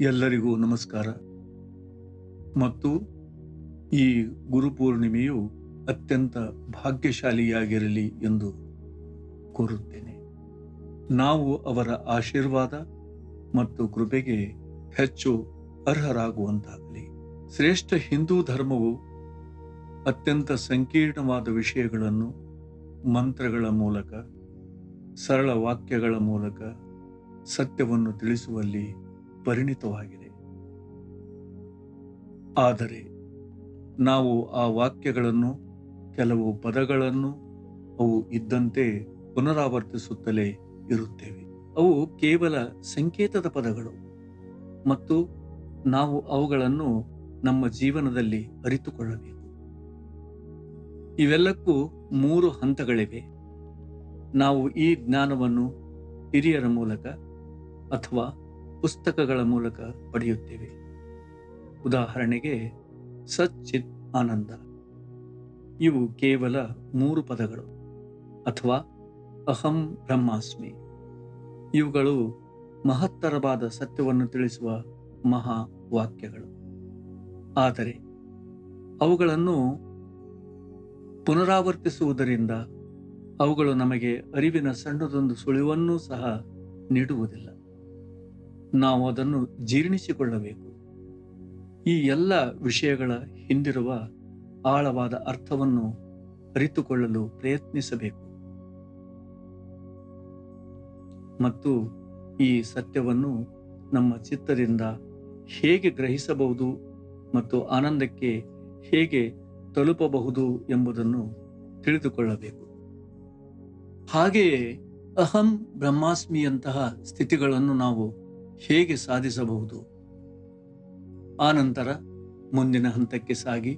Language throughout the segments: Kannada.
ಎಲ್ಲರಿಗೂ ನಮಸ್ಕಾರ. ಮತ್ತು ಈ ಗುರುಪೂರ್ಣಿಮೆಯು ಅತ್ಯಂತ ಭಾಗ್ಯಶಾಲಿಯಾಗಿರಲಿ ಎಂದು ಕೋರುತ್ತೇನೆ. ನಾವು ಅವರ ಆಶೀರ್ವಾದ ಮತ್ತು ಕೃಪೆಗೆ ಹೆಚ್ಚು ಅರ್ಹರಾಗುವಂತಾಗಲಿ. ಶ್ರೇಷ್ಠ ಹಿಂದೂ ಧರ್ಮವು ಅತ್ಯಂತ ಸಂಕೀರ್ಣವಾದ ವಿಷಯಗಳನ್ನು, ಮಂತ್ರಗಳ ಮೂಲಕ, ಸರಳ ವಾಕ್ಯಗಳ ಮೂಲಕ ಸತ್ಯವನ್ನು ತಿಳಿಸುವಲ್ಲಿ ಪರಿಣಿತವಾಗಿದೆ. ಆದರೆ ನಾವು ಆ ವಾಕ್ಯಗಳನ್ನು, ಕೆಲವು ಪದಗಳನ್ನು ಅವು ಇದ್ದಂತೆ ಪುನರಾವರ್ತಿಸುತ್ತಲೇ ಇರುತ್ತೇವೆ. ಅವು ಕೇವಲ ಸಂಕೇತದ ಪದಗಳು ಮತ್ತು ನಾವು ಅವುಗಳನ್ನು ನಮ್ಮ ಜೀವನದಲ್ಲಿ ಅರಿತುಕೊಳ್ಳಬೇಕು. ಇವೆಲ್ಲಕ್ಕೂ ಮೂರು ಹಂತಗಳಿವೆ. ನಾವು ಈ ಜ್ಞಾನವನ್ನು ಹಿರಿಯರ ಮೂಲಕ ಅಥವಾ ಪುಸ್ತಕಗಳ ಮೂಲಕ ಪಡೆಯುತ್ತೇವೆ. ಉದಾಹರಣೆಗೆ, ಸಚ್ಚಿತ್ ಆನಂದ. ಇವು ಕೇವಲ ಮೂರು ಪದಗಳು, ಅಥವಾ ಅಹಂ ಬ್ರಹ್ಮಾಸ್ಮಿ. ಇವುಗಳು ಮಹತ್ತರವಾದ ಸತ್ಯವನ್ನು ತಿಳಿಸುವ ಮಹಾ ವಾಕ್ಯಗಳು. ಆದರೆ, ಅವುಗಳನ್ನು ಪುನರಾವರ್ತಿಸುವುದರಿಂದ ಅವುಗಳು ನಮಗೆ ಅರಿವಿನ ಸಣ್ಣದೊಂದು ಸುಳಿವನ್ನೂ ಸಹ ನೀಡುವುದಿಲ್ಲ. ನಾವು ಅದನ್ನು ಜೀರ್ಣಿಸಿಕೊಳ್ಳಬೇಕು. ಈ ಎಲ್ಲ ವಿಷಯಗಳ ಹಿಂದಿರುವ ಆಳವಾದ ಅರ್ಥವನ್ನು ಅರಿತುಕೊಳ್ಳಲು ಪ್ರಯತ್ನಿಸಬೇಕು. ಮತ್ತು ಈ ಸತ್ಯವನ್ನು ನಮ್ಮ ಚಿತ್ತದಿಂದ ಹೇಗೆ ಗ್ರಹಿಸಬಹುದು ಮತ್ತು ಆನಂದಕ್ಕೆ ಹೇಗೆ ತಲುಪಬಹುದು ಎಂಬುದನ್ನು ತಿಳಿದುಕೊಳ್ಳಬೇಕು. ಹಾಗೆಯೇ ಅಹಂ ಬ್ರಹ್ಮಾಸ್ಮಿಯಂತಹ ಸ್ಥಿತಿಗಳನ್ನು ನಾವು ಹೇಗೆ ಸಾಧಿಸಬಹುದು? ಆನಂತರ ಮುಂದಿನ ಹಂತಕ್ಕೆ ಸಾಗಿ,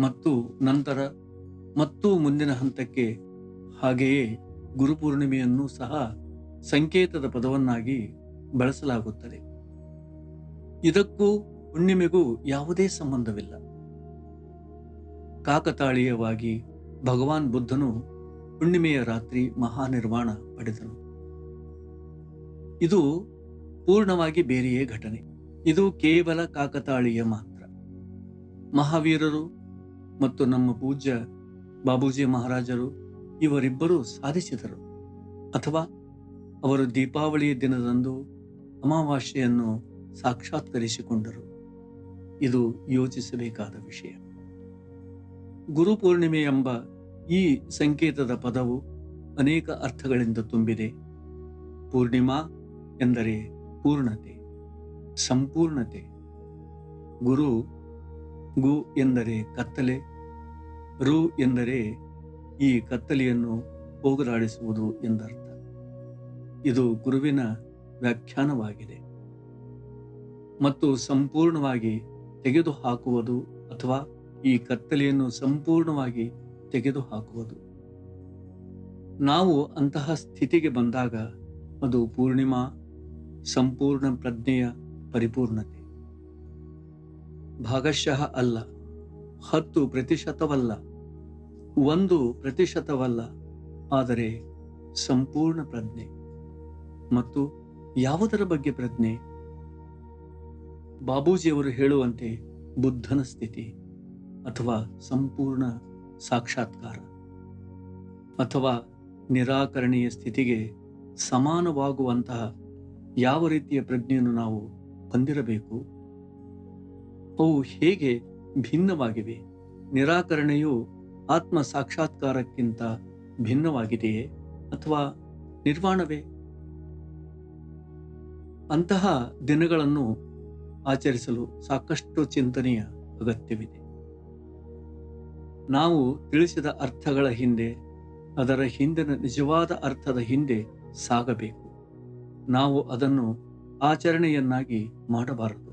ಮತ್ತು ನಂತರ ಮತ್ತು ಮುಂದಿನ ಹಂತಕ್ಕೆ ಹಾಗೆಯೇ ಗುರುಪೂರ್ಣಿಮೆಯನ್ನು ಸಹ ಸಂಕೇತದ ಪದವನ್ನಾಗಿ ಬಳಸಲಾಗುತ್ತದೆ. ಇದಕ್ಕೂ ಹುಣ್ಣಿಮೆಗೂ ಯಾವುದೇ ಸಂಬಂಧವಿಲ್ಲ. ಕಾಕತಾಳೀಯವಾಗಿ ಭಗವಾನ್ ಬುದ್ಧನು ಹುಣ್ಣಿಮೆಯ ರಾತ್ರಿ ಮಹಾನಿರ್ವಾಣ ಪಡೆದನು. ಇದು ಪೂರ್ಣವಾಗಿ ಬೇರೆಯೇ ಘಟನೆ. ಇದು ಕೇವಲ ಕಾಕತಾಳೀಯ ಮಾತ್ರ. ಮಹಾವೀರರು ಮತ್ತು ನಮ್ಮ ಪೂಜ್ಯ ಬಾಬೂಜಿ ಮಹಾರಾಜರು ಇವರಿಬ್ಬರೂ ಸಾಧಿಸಿದರು. ಅಥವಾ ಅವರು ದೀಪಾವಳಿಯ ದಿನದಂದು ಅಮಾವಾಸ್ಯೆಯನ್ನು ಸಾಕ್ಷಾತ್ಕರಿಸಿಕೊಂಡರು. ಇದು ಯೋಚಿಸಬೇಕಾದ ವಿಷಯ. ಗುರು ಪೂರ್ಣಿಮೆ ಎಂಬ ಈ ಸಂಕೇತದ ಪದವು ಅನೇಕ ಅರ್ಥಗಳಿಂದ ತುಂಬಿದೆ. ಪೂರ್ಣಿಮಾ ಎಂದರೆ ಪೂರ್ಣತೆ ಸಂಪೂರ್ಣತೆ. ಗುರು, ಗು ಎಂದರೆ ಕತ್ತಲೆ, ರು ಎಂದರೆ ಈ ಕತ್ತಲೆಯನ್ನು ಹೋಗಲಾಡಿಸುವುದು ಎಂದರ್ಥ. ಇದು ಗುರುವಿನ ವ್ಯಾಖ್ಯಾನವಾಗಿದೆ. ಮತ್ತು ಸಂಪೂರ್ಣವಾಗಿ ತೆಗೆದುಹಾಕುವುದು ಅಥವಾ ಈ ಕತ್ತಲೆಯನ್ನು ಸಂಪೂರ್ಣವಾಗಿ ತೆಗೆದುಹಾಕುವುದು. ನಾವು ಅಂತಹ ಸ್ಥಿತಿಗೆ ಬಂದಾಗ ಅದು ಪೂರ್ಣಿಮಾ ಸಂಪೂರ್ಣ ಪ್ರಜ್ಞೆಯ ಪರಿಪೂರ್ಣತೆ. ಭಾಗಶಃ ಅಲ್ಲ, ಹತ್ತು ಪ್ರತಿಶತವಲ್ಲ, ಒಂದು ಪ್ರತಿಶತವಲ್ಲ, ಆದರೆ ಸಂಪೂರ್ಣ ಪ್ರಜ್ಞೆ. ಮತ್ತು ಯಾವುದರ ಬಗ್ಗೆ ಪ್ರಜ್ಞೆ? ಬಾಬೂಜಿಯವರು ಹೇಳುವಂತೆ ಬುದ್ಧನ ಸ್ಥಿತಿ ಅಥವಾ ಸಂಪೂರ್ಣ ಸಾಕ್ಷಾತ್ಕಾರ. ಅಥವಾ ನಿರಾಕರಣೀಯ ಸ್ಥಿತಿಗೆ ಸಮಾನವಾಗುವಂತಹ ಯಾವ ರೀತಿಯ ಪ್ರಜ್ಞೆಯನ್ನು ನಾವು ಹೊಂದಿರಬೇಕು ಅವು ಹೇಗೆ ಭಿನ್ನವಾಗಿವೆ? ನಿರಾಕರಣೆಯು ಆತ್ಮ ಸಾಕ್ಷಾತ್ಕಾರಕ್ಕಿಂತ ಭಿನ್ನವಾಗಿದೆಯೇ ಅಥವಾ ನಿರ್ವಾಣವೇ? ಅಂತಹ ದಿನಗಳನ್ನು ಆಚರಿಸಲು ಸಾಕಷ್ಟು ಚಿಂತನೆಯ ಅಗತ್ಯವಿದೆ. ನಾವು ತಿಳಿಸಿದ ಅರ್ಥಗಳ ಹಿಂದೆ ಅದರ ಹಿಂದಿನ ನಿಜವಾದ ಅರ್ಥದ ಹಿಂದೆ ಸಾಗಬೇಕು. ನಾವು ಅದನ್ನು ಆಚರಣೆಯನ್ನಾಗಿ ಮಾಡಬಾರದು.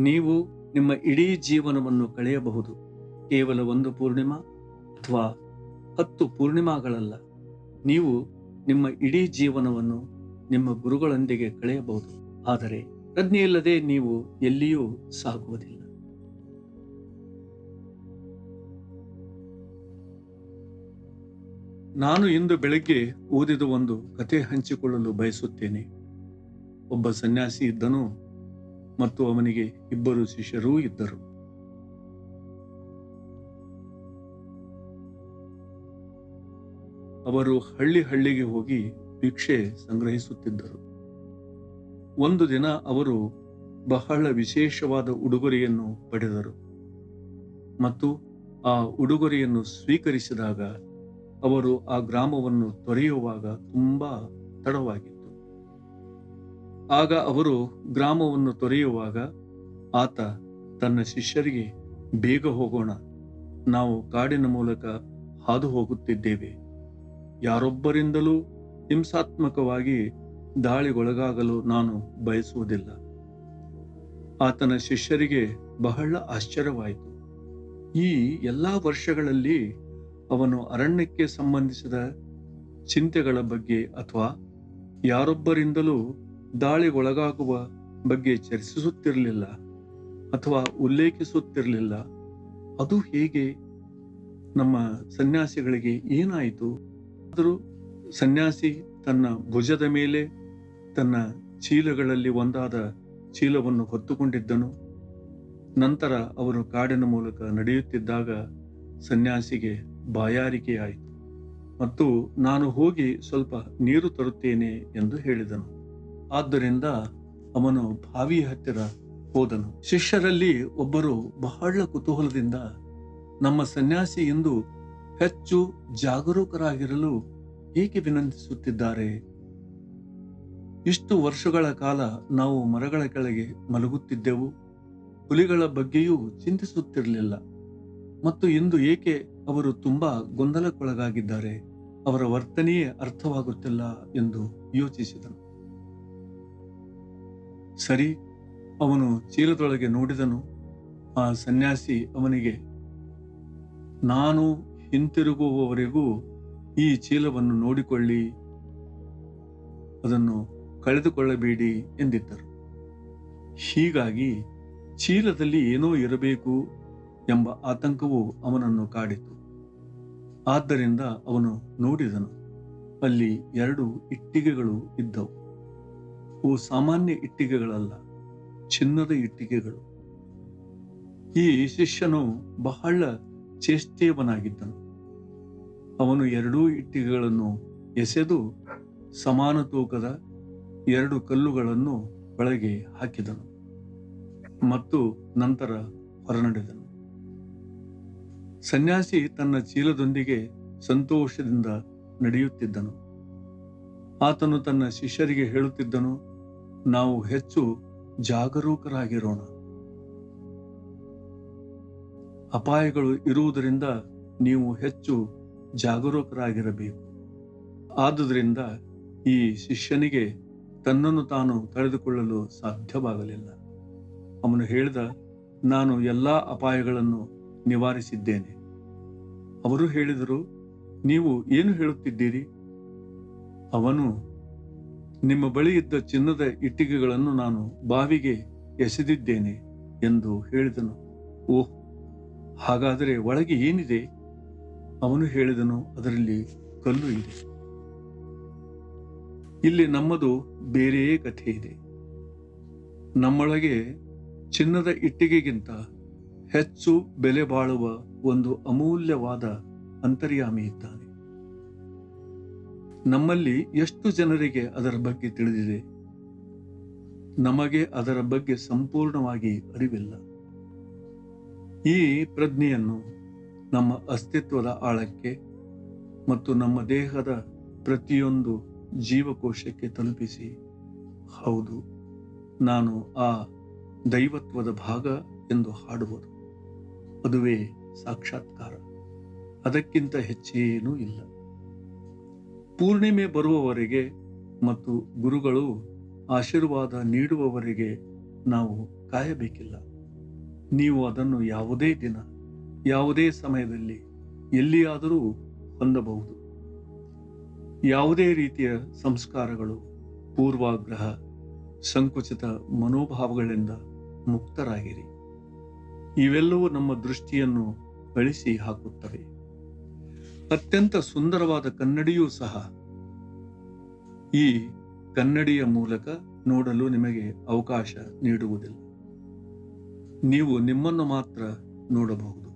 ನೀವು ನಿಮ್ಮ ಇಡೀ ಜೀವನವನ್ನು ಕಳೆಯಬಹುದು. ಕೇವಲ ಒಂದು ಪೂರ್ಣಿಮಾ ಅಥವಾ ಹತ್ತು ಪೂರ್ಣಿಮಾಗಳಲ್ಲ. ನೀವು ನಿಮ್ಮ ಇಡೀ ಜೀವನವನ್ನು ನಿಮ್ಮ ಗುರುಗಳೊಂದಿಗೆ ಕಳೆಯಬಹುದು. ಆದರೆ ಪ್ರಜ್ಞೆಯಿಲ್ಲದೆ ನೀವು ಎಲ್ಲಿಯೂ ಸಾಗುವುದಿಲ್ಲ. ನಾನು ಇಂದು ಬೆಳಗ್ಗೆ ಓದಿದ ಒಂದು ಕತೆ ಹಂಚಿಕೊಳ್ಳಲು ಬಯಸುತ್ತೇನೆ. ಒಬ್ಬ ಸನ್ಯಾಸಿ ಇದ್ದನು ಮತ್ತು ಅವನಿಗೆ ಇಬ್ಬರು ಶಿಷ್ಯರೂ ಇದ್ದರು. ಅವರು ಹಳ್ಳಿ ಹಳ್ಳಿಗೆ ಹೋಗಿ ಭಿಕ್ಷೆ ಸಂಗ್ರಹಿಸುತ್ತಿದ್ದರು. ಒಂದು ದಿನ ಅವರು ಬಹಳ ವಿಶೇಷವಾದ ಉಡುಗೊರೆಯನ್ನು ಪಡೆದರು ಮತ್ತು ಆ ಉಡುಗೊರೆಯನ್ನು ಸ್ವೀಕರಿಸಿದಾಗ ಅವರು ಆ ಗ್ರಾಮವನ್ನು ತೊರೆಯುವಾಗ ತುಂಬಾ ತಡವಾಗಿತ್ತು ಆಗ ಅವರು ಗ್ರಾಮವನ್ನು ತೊರೆಯುವಾಗ ಆತ ತನ್ನ ಶಿಷ್ಯರಿಗೆ, ಬೇಗ ಹೋಗೋಣ, ನಾವು ಕಾಡಿನ ಮೂಲಕ ಹಾದು ಹೋಗುತ್ತಿದ್ದೇವೆ. ಯಾರೊಬ್ಬರಿಂದಲೂ ಹಿಂಸಾತ್ಮಕವಾಗಿ ದಾಳಿಗೊಳಗಾಗಲು ನಾನು ಬಯಸುವುದಿಲ್ಲ. ಆತನ ಶಿಷ್ಯರಿಗೆ ಬಹಳ ಆಶ್ಚರ್ಯವಾಯಿತು. ಈ ಎಲ್ಲ ವರ್ಷಗಳಲ್ಲಿ ಅವನು ಅರಣ್ಯಕ್ಕೆ ಸಂಬಂಧಿಸಿದ ಚಿಂತೆಗಳ ಬಗ್ಗೆ ಅಥವಾ ಯಾರೊಬ್ಬರಿಂದಲೂ ದಾಳಿಗೊಳಗಾಗುವ ಬಗ್ಗೆ ಚರ್ಚಿಸುತ್ತಿರಲಿಲ್ಲ ಅಥವಾ ಉಲ್ಲೇಖಿಸುತ್ತಿರಲಿಲ್ಲ. ಅದು ಹೇಗೆ? ನಮ್ಮ ಸನ್ಯಾಸಿಗಳಿಗೆ ಏನಾಯಿತು? ಆದರೂ ಸನ್ಯಾಸಿ ತನ್ನ ಭುಜದ ಮೇಲೆ, ತನ್ನ ಚೀಲಗಳಲ್ಲಿ ಒಂದಾದ ಚೀಲವನ್ನು ಹೊತ್ತುಕೊಂಡಿದ್ದನು. ನಂತರ ಅವರು ಕಾಡಿನ ಮೂಲಕ ನಡೆಯುತ್ತಿದ್ದಾಗ ಸನ್ಯಾಸಿಗೆ ಬಾಯಾರಿಕೆಯಾಯಿತು. ಮತ್ತು ನಾನು ಹೋಗಿ ಸ್ವಲ್ಪ ನೀರು ತರುತ್ತೇನೆ ಎಂದು ಹೇಳಿದನು. ಆದ್ದರಿಂದ ಅವನು ಬಾವಿಯ ಹತ್ತಿರ ಹೋದನು. ಶಿಷ್ಯರಲ್ಲಿ ಒಬ್ಬರು ಬಹಳ ಕುತೂಹಲದಿಂದ ನಮ್ಮ ಸನ್ಯಾಸಿ ಎಂದು ಹೆಚ್ಚು ಜಾಗರೂಕರಾಗಿರಲು ಏಕೆ ವಿನಂತಿಸುತ್ತಿದ್ದಾರೆ. ಇಷ್ಟು ವರ್ಷಗಳ ಕಾಲ ನಾವು ಮರಗಳ ಕೆಳಗೆ ಮಲಗುತ್ತಿದ್ದೆವು. ಹುಲಿಗಳ ಬಗ್ಗೆಯೂ ಚಿಂತಿಸುತ್ತಿರಲಿಲ್ಲ. ಮತ್ತು ಇಂದು ಏಕೆ ಅವರು ತುಂಬಾ ಗೊಂದಲಕ್ಕೊಳಗಾಗಿದ್ದಾರೆ, ಅವರ ವರ್ತನೆಯೇ ಅರ್ಥವಾಗುತ್ತಿಲ್ಲ ಎಂದು ಯೋಚಿಸಿದನು. ಸರಿ, ಅವನು ಚೀಲದೊಳಗೆ ನೋಡಿದನು. ಆ ಸನ್ಯಾಸಿ ಅವನಿಗೆ, ನಾನು ಹಿಂತಿರುಗುವವರೆಗೂ ಈ ಚೀಲವನ್ನು ನೋಡಿಕೊಳ್ಳಿ. ಅದನ್ನು ಕಳೆದುಕೊಳ್ಳಬೇಡಿ ಎಂದಿದ್ದರು. ಹೀಗಾಗಿ ಚೀಲದಲ್ಲಿ ಏನೋ ಇರಬೇಕು ಎಂಬ ಆತಂಕವು ಅವನನ್ನು ಕಾಡಿತು. ಆದ್ದರಿಂದ ಅವನು ನೋಡಿದನು. ಅಲ್ಲಿ ಎರಡು ಇಟ್ಟಿಗೆಗಳು ಇದ್ದವು. ಅವು ಸಾಮಾನ್ಯ ಇಟ್ಟಿಗೆಗಳಲ್ಲ, ಚಿನ್ನದ ಇಟ್ಟಿಗೆಗಳು. ಈ ಶಿಷ್ಯನು ಬಹಳ ಚೇಷ್ಟೇವನಾಗಿದ್ದನು ಅವನು ಎರಡೂ ಇಟ್ಟಿಗೆಗಳನ್ನು ಎಸೆದು ಸಮಾನ ತೂಕದ ಎರಡು ಕಲ್ಲುಗಳನ್ನು ಒಳಗೆ ಹಾಕಿದನು ಮತ್ತು ನಂತರ ಹೊರನಡೆದನು. ಸನ್ಯಾಸಿ ತನ್ನ ಚೀಲದೊಂದಿಗೆ ಸಂತೋಷದಿಂದ ನಡೆಯುತ್ತಿದ್ದನು. ಆತನು ತನ್ನ ಶಿಷ್ಯರಿಗೆ ಹೇಳುತ್ತಿದ್ದನು, ನಾವು ಹೆಚ್ಚು ಜಾಗರೂಕರಾಗಿರೋಣ. ಅಪಾಯಗಳು ಇರುವುದರಿಂದ ನೀವು ಹೆಚ್ಚು ಜಾಗರೂಕರಾಗಿರಬೇಕು. ಆದುದರಿಂದ ಈ ಶಿಷ್ಯನಿಗೆ ತನ್ನನ್ನು ತಾನು ತಡೆದುಕೊಳ್ಳಲು ಸಾಧ್ಯವಾಗಲಿಲ್ಲ. ಅವನು ಹೇಳಿದ, ನಾನು ಎಲ್ಲಾ ಅಪಾಯಗಳನ್ನು ನಿವಾರಿಸಿದ್ದೇನೆ. ಅವರು ಹೇಳಿದರು, ನೀವು ಏನು ಹೇಳುತ್ತಿದ್ದೀರಿ? ಅವನು ನಿಮ್ಮ ಬಳಿ ಇದ್ದ ಚಿನ್ನದ ಇಟ್ಟಿಗೆಗಳನ್ನು ನಾನು ಬಾವಿಗೆ ಎಸೆದಿದ್ದೇನೆ ಎಂದು ಹೇಳಿದನು. ಓಹ್, ಹಾಗಾದರೆ ಒಳಗೆ ಏನಿದೆ? ಅವನು ಹೇಳಿದನು, ಅದರಲ್ಲಿ ಕಲ್ಲು ಇದೆ. ಇಲ್ಲಿ ನಮ್ಮದು ಬೇರೆಯೇ ಕಥೆ ಇದೆ. ನಮ್ಮೊಳಗೆ ಚಿನ್ನದ ಇಟ್ಟಿಗೆಗಿಂತ ಹೆಚ್ಚು ಬೆಲೆ ಬಾಳುವ ಒಂದು ಅಮೂಲ್ಯವಾದ ಅಂತರ್ಯಾಮಿ ಇದ್ದಾನೆ. ನಮ್ಮಲ್ಲಿ ಎಷ್ಟು ಜನರಿಗೆ ಅದರ ಬಗ್ಗೆ ತಿಳಿದಿದೆ? ನಮಗೆ ಅದರ ಬಗ್ಗೆ ಸಂಪೂರ್ಣವಾಗಿ ಅರಿವಿಲ್ಲ. ಈ ಪ್ರಜ್ಞೆಯನ್ನು ನಮ್ಮ ಅಸ್ತಿತ್ವದ ಆಳಕ್ಕೆ ಮತ್ತು ನಮ್ಮ ದೇಹದ ಪ್ರತಿಯೊಂದು ಜೀವಕೋಶಕ್ಕೆ ತಲುಪಿಸಿ. ಹೌದು, ನಾನು ಆ ದೈವತ್ವದ ಭಾಗ ಎಂದು ಹಾಡುವುದು. ಅದುವೇ ಸಾಕ್ಷಾತ್ಕಾರ. ಅದಕ್ಕಿಂತ ಹೆಚ್ಚೇನೂ ಇಲ್ಲ. ಪೂರ್ಣಿಮೆ ಬರುವವರೆಗೆ ಮತ್ತು ಗುರುಗಳು ಆಶೀರ್ವಾದ ನೀಡುವವರೆಗೆ ನಾವು ಕಾಯಬೇಕಿಲ್ಲ. ನೀವು ಅದನ್ನು ಯಾವುದೇ ದಿನ, ಯಾವುದೇ ಸಮಯದಲ್ಲಿ ಎಲ್ಲಿಯಾದರೂ ಹೊಂದಬಹುದು. ಯಾವುದೇ ರೀತಿಯ ಸಂಸ್ಕಾರಗಳು, ಪೂರ್ವಾಗ್ರಹ, ಸಂಕುಚಿತ ಮನೋಭಾವಗಳಿಂದ ಮುಕ್ತರಾಗಿರಿ. ಇವೆಲ್ಲವೂ ನಮ್ಮ ದೃಷ್ಟಿಯನ್ನು ಅಳಿಸಿ ಹಾಕುತ್ತವೆ. ಅತ್ಯಂತ ಸುಂದರವಾದ ಕನ್ನಡಿಯೂ ಸಹ ಈ ಕನ್ನಡಿಯ ಮೂಲಕ ನೋಡಲು ನಿಮಗೆ ಅವಕಾಶ ನೀಡುವುದಿಲ್ಲ. ನೀವು ನಿಮ್ಮನ್ನು ಮಾತ್ರ ನೋಡಬಹುದು.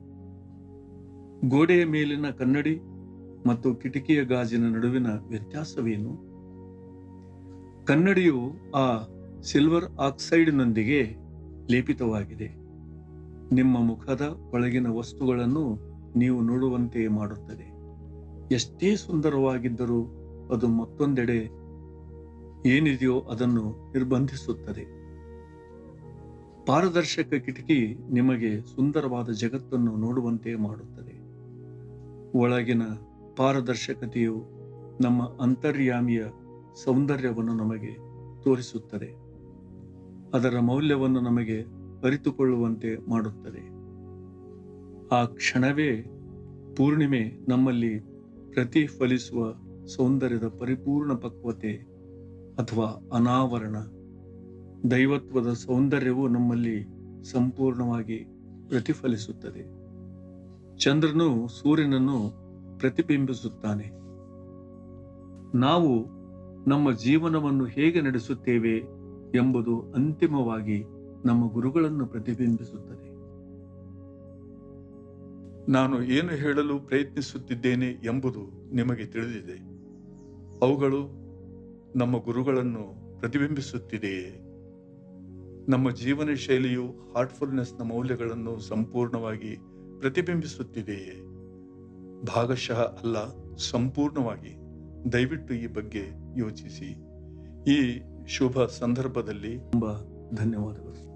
ಗೋಡೆಯ ಮೇಲಿನ ಕನ್ನಡಿ ಮತ್ತು ಕಿಟಕಿಯ ಗಾಜಿನ ನಡುವಿನ ವ್ಯತ್ಯಾಸವೇನು? ಕನ್ನಡಿಯು ಆ ಸಿಲ್ವರ್ ಆಕ್ಸೈಡ್ನೊಂದಿಗೆ ಲೇಪಿತವಾಗಿದೆ. ನಿಮ್ಮ ಮುಖದ ಒಳಗಿನ ವಸ್ತುಗಳನ್ನು ನೀವು ನೋಡುವಂತೆ ಮಾಡುತ್ತದೆ. ಎಷ್ಟೇ ಸುಂದರವಾಗಿದ್ದರೂ ಅದು ಮತ್ತೊಂದೆಡೆ ಏನಿದೆಯೋ ಅದನ್ನು ನಿರ್ಬಂಧಿಸುತ್ತದೆ. ಪಾರದರ್ಶಕ ಕಿಟಕಿ ನಿಮಗೆ ಸುಂದರವಾದ ಜಗತ್ತನ್ನು ನೋಡುವಂತೆ ಮಾಡುತ್ತದೆ. ಒಳಗಿನ ಪಾರದರ್ಶಕತೆಯು ನಮ್ಮ ಅಂತರ್ಯಾಮಿಯ ಸೌಂದರ್ಯವನ್ನು ನಮಗೆ ತೋರಿಸುತ್ತದೆ. ಅದರ ಮೌಲ್ಯವನ್ನು ನಮಗೆ ಅರಿತುಕೊಳ್ಳುವಂತೆ ಮಾಡುತ್ತದೆ. ಆ ಕ್ಷಣವೇ ಪೂರ್ಣಿಮೆ ನಮ್ಮಲ್ಲಿ ಪ್ರತಿಫಲಿಸುವ ಸೌಂದರ್ಯದ ಪರಿಪೂರ್ಣ ಪಕ್ವತೆ ಅಥವಾ ಅನಾವರಣ. ದೈವತ್ವದ ಸೌಂದರ್ಯವು ನಮ್ಮಲ್ಲಿ ಸಂಪೂರ್ಣವಾಗಿ ಪ್ರತಿಫಲಿಸುತ್ತದೆ. ಚಂದ್ರನು ಸೂರ್ಯನನ್ನು ಪ್ರತಿಬಿಂಬಿಸುತ್ತಾನೆ. ನಾವು ನಮ್ಮ ಜೀವನವನ್ನು ಹೇಗೆ ನಡೆಸುತ್ತೇವೆ ಎಂಬುದು ಅಂತಿಮವಾಗಿ ನಮ್ಮ ಗುರುಗಳನ್ನು ಪ್ರತಿಬಿಂಬಿಸುತ್ತದೆ. ನಾನು ಏನು ಹೇಳಲು ಪ್ರಯತ್ನಿಸುತ್ತಿದ್ದೇನೆ ಎಂಬುದು ನಿಮಗೆ ತಿಳಿದಿದೆ. ಅವುಗಳು ನಮ್ಮ ಗುರುಗಳನ್ನು ಪ್ರತಿಬಿಂಬಿಸುತ್ತಿದೆಯೇ? ನಮ್ಮ ಜೀವನ ಶೈಲಿಯು ಹಾರ್ಟ್ಫುಲ್ನೆಸ್ನ ಮೌಲ್ಯಗಳನ್ನು ಸಂಪೂರ್ಣವಾಗಿ ಪ್ರತಿಬಿಂಬಿಸುತ್ತಿದೆಯೇ? ಭಾಗಶಃ ಅಲ್ಲ, ಸಂಪೂರ್ಣವಾಗಿ. ದಯವಿಟ್ಟು ಈ ಬಗ್ಗೆ ಯೋಚಿಸಿ. ಈ ಶುಭ ಸಂದರ್ಭದಲ್ಲಿ ತುಂಬ ಧನ್ಯವಾದಗಳು.